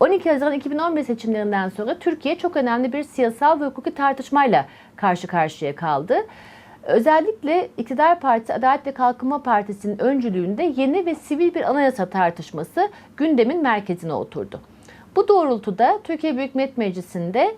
12 Haziran 2011 seçimlerinden sonra Türkiye çok önemli bir siyasal ve hukuki tartışmayla karşı karşıya kaldı. Özellikle iktidar partisi Adalet ve Kalkınma Partisi'nin öncülüğünde yeni ve sivil bir anayasa tartışması gündemin merkezine oturdu. Bu doğrultuda Türkiye Büyük Millet Meclisi'nde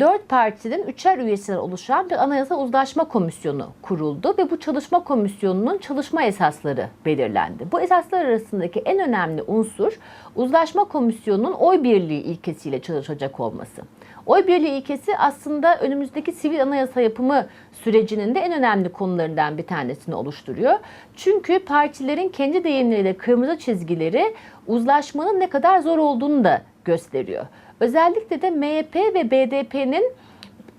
dört partinin üçer üyesinden oluşan bir anayasa uzlaşma komisyonu kuruldu ve bu çalışma komisyonunun çalışma esasları belirlendi. Bu esaslar arasındaki en önemli unsur uzlaşma komisyonunun oy birliği ilkesiyle çalışacak olması. Oy birliği ilkesi aslında önümüzdeki sivil anayasa yapımı sürecinin de en önemli konularından bir tanesini oluşturuyor. Çünkü partilerin kendi deyimleriyle kırmızı çizgileri uzlaşmanın ne kadar zor olduğunu da gösteriyor. Özellikle de MHP ve BDP'nin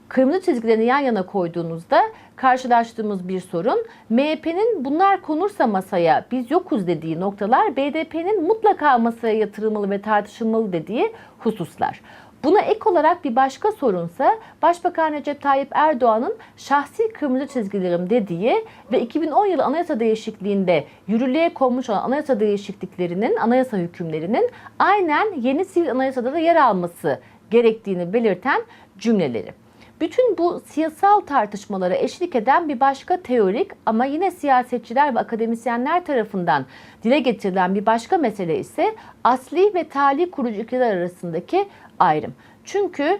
kırmızı çizgilerini yan yana koyduğunuzda karşılaştığımız bir sorun MHP'nin bunlar konursa masaya biz yokuz dediği noktalar BDP'nin mutlaka masaya yatırılmalı ve tartışılmalı dediği hususlar. Buna ek olarak bir başka sorunsa Başbakan Recep Tayyip Erdoğan'ın şahsi kırmızı çizgilerim dediği ve 2010 yılı anayasa değişikliğinde yürürlüğe konmuş olan anayasa değişikliklerinin, anayasa hükümlerinin aynen yeni sivil anayasada da yer alması gerektiğini belirten cümleleri. Bütün bu siyasal tartışmalara eşlik eden bir başka teorik ama yine siyasetçiler ve akademisyenler tarafından dile getirilen bir başka mesele ise asli ve tali kurucu iktidar arasındaki ayrım. Çünkü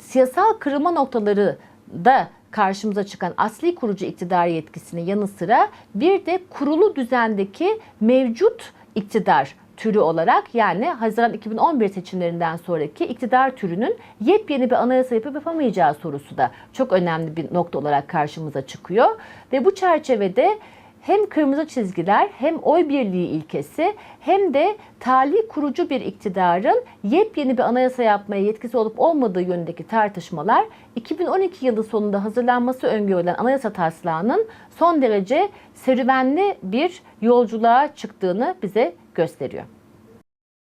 siyasal kırılma noktaları da karşımıza çıkan asli kurucu iktidar yetkisinin yanı sıra bir de kurulu düzendeki mevcut iktidar türü olarak yani Haziran 2011 seçimlerinden sonraki iktidar türünün yepyeni bir anayasa yapıp yapamayacağı sorusu da çok önemli bir nokta olarak karşımıza çıkıyor. Ve bu çerçevede hem kırmızı çizgiler hem oy birliği ilkesi hem de tali kurucu bir iktidarın yepyeni bir anayasa yapmaya yetkisi olup olmadığı yönündeki tartışmalar 2012 yılı sonunda hazırlanması öngörülen anayasa taslağının son derece serüvenli bir yolculuğa çıktığını bize gösteriyor.